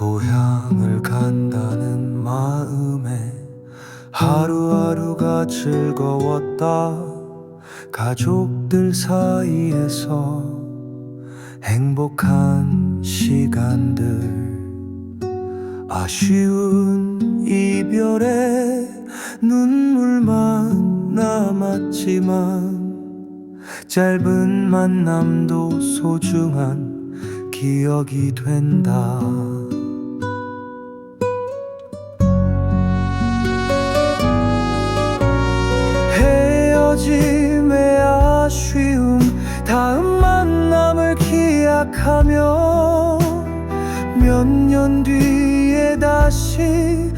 고향을 간다는 마음에 하루하루가 즐거웠다 가족들 사이에서 행복한 시간들 아쉬운 이별에 눈물만 남았지만 짧은 만남도 소중한 기억이 된다. 헤어짐의 아쉬움. 다음 만남을 기약하며 몇 년 뒤에 다시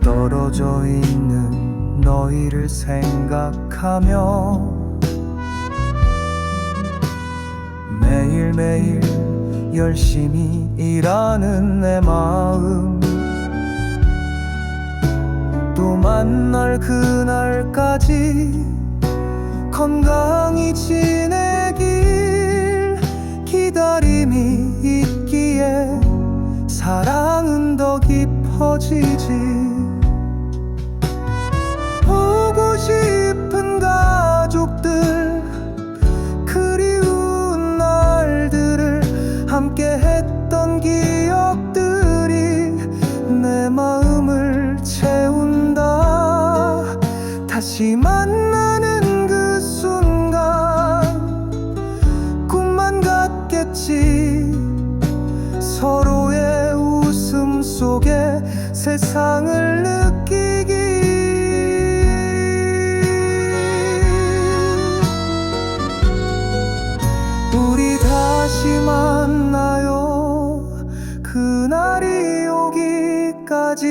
떨어져 있는 너희를 생각하며 매일매일 열심히 일하는 내 마음. 또 만날 그날까지 건강히 지내 깊어지지. 보고 싶은 가족들 그리운 날들을 함께 했던 기억들이 내 마음을 채운다. 다시 만 세상을 느끼기. 우리 다시 만나요. 그날이 오기까지.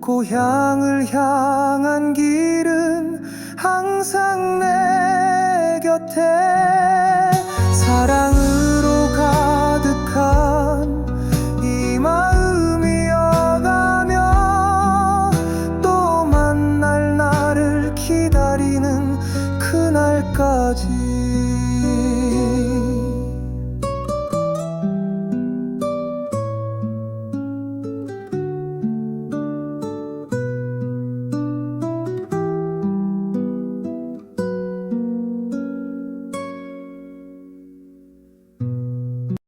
고향을 향한 길은 항상 내 곁에. 가득한 কাছে